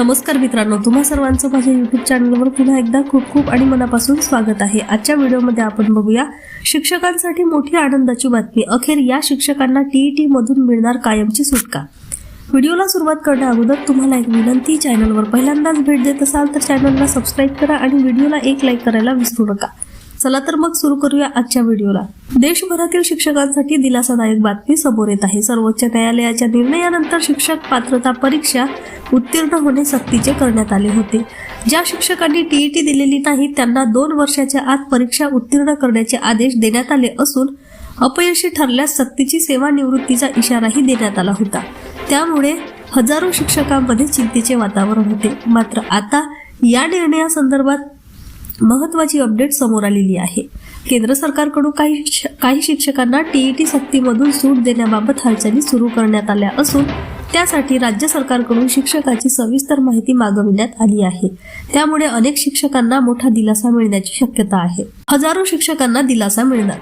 नमस्कार मित्रांनो तुम्हा सर्वांचं माझ्या युट्यूब चॅनलवर पुन्हा एकदा खूप खूप आणि मनापासून स्वागत आहे. आजच्या व्हिडिओमध्ये आपण बघूया शिक्षकांसाठी मोठी आनंदाची बातमी. अखेर या शिक्षकांना टीईटी मधून मिळणार कायमची सुटका. व्हिडिओला सुरुवात करण्या अगोदर तुम्हाला एक विनंती चॅनलवर पहिल्यांदाच भेट देत असाल तर चॅनलला सबस्क्राईब करा आणि व्हिडिओला एक लाईक करायला विसरू नका. चला तर मग सुरू करूया आजच्या व्हिडिओला. देशभरातील शिक्षकांसाठी दिलासादायक बातमी समोर येत आहे. सर्वोच्च न्यायालयाच्या निर्णयानंतर शिक्षक पात्रता परीक्षा उत्तीर्ण होणे सक्तीचे करण्यात आले होते. ज्या शिक्षकांनी टीईटी दिलेली नाही त्यांना दोन वर्षाच्या आत परीक्षा उत्तीर्ण करण्याचे आदेश देण्यात आले असून अपयशी ठरल्यास सक्तीची सेवानिवृत्तीचा इशाराही देण्यात आला होता. त्यामुळे हजारो शिक्षकांमध्ये चिंतेचे वातावरण होते. मात्र आता या निर्णयासंदर्भात महत्वाची अपडेट समोर आलेली आहे. केंद्र सरकारकडून काही श- काही शिक्षकांना टीईटी सक्तीमधून सूट देण्याबाबत हालचाली सुरू करण्यात आल्या असून त्यासाठी राज्य सरकारकडून शिक्षकाची सविस्तर माहिती मागविण्यात आली आहे. त्यामुळे अनेक शिक्षकांना मोठा दिलासा मिळण्याची शक्यता आहे. हजारो शिक्षकांना दिलासा मिळणार.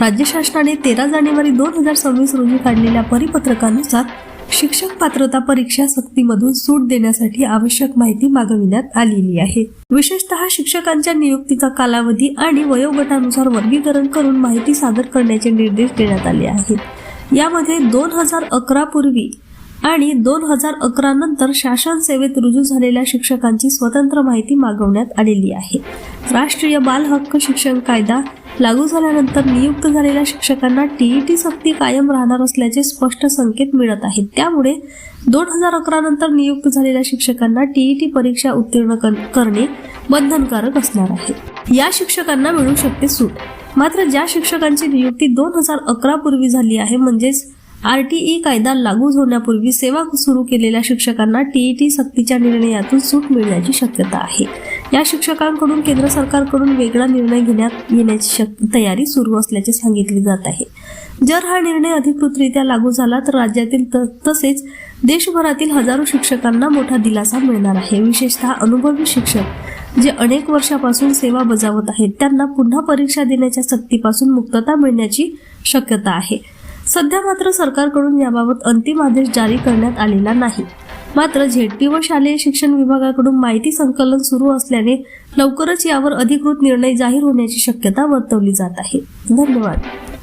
राज्य शासनाने तेरा जानेवारी दोन हजार सव्वीस रोजी काढलेल्या परिपत्रकानुसार शिक्षक पात्रता परीक्षा सक्तीमधून सूट देण्यासाठी आवश्यक माहिती मागविण्यात आलेली आहे. विशेषतः शिक्षकांच्या नियुक्तीचा कालावधी आणि वयोगटानुसार वर्गीकरण करून माहिती सादर करण्याचे निर्देश देण्यात आले आहेत. यामध्ये दोन हजार अकरा पूर्वी आणि दोन हजार अकरा नंतर शासन सेवेत रुजू झालेल्या शिक्षकांची स्वतंत्र माहिती मागवण्यात आलेली आहे. राष्ट्रीय बाल हक्क शिक्षण कायदा लागू झाल्यानंतर नियुक्त झालेल्या शिक्षकांना टीईटी सक्ती कायम राहणार असल्याचे स्पष्ट संकेत मिळत आहेत. त्यामुळे दोन हजार अकरा नंतर नियुक्त झालेल्या शिक्षकांना टीईटी परीक्षा उत्तीर्ण कर- करणे बंधनकारक असणार आहे. या शिक्षकांना मिळू शकते सूट. मात्र ज्या शिक्षकांची नियुक्ती दोन हजार अकरा पूर्वी झाली आहे म्हणजेच आरटीई कायदा लागू होण्यापूर्वी सेवा सुरू केलेल्या शिक्षकांना टीईटी सक्तीच्या निर्णयातून सूट मिळण्याची शक्यता आहे. या शिक्षकांकडून केंद्र सरकारकडून वेगळा निर्णय घेण्यात येण्याची शक- तयारी सुरू असल्याचे सांगितले जात आहे. जर हा निर्णय अधिकृतरित्या लागू झाला तर राज्यातील त- तसेच देशभरातील हजारो शिक्षकांना मोठा दिलासा मिळणार आहे. विशेषतः अनुभवी शिक्षक जे अनेक वर्षापासून सेवा बजावत आहेत त्यांना पुन्हा परीक्षा देण्याच्या सक्तीपासून मुक्तता मिळण्याची शक्यता आहे. सध्या मात्र सरकारकडून याबाबत अंतिम आदेश जारी करण्यात आलेला नाही. मात्र झेडपी व शालेय शिक्षण विभागाकडून माहिती संकलन सुरू असल्याने लवकरच यावर अधिकृत निर्णय जाहीर होण्याची शक्यता वर्तवली जात आहे. धन्यवाद.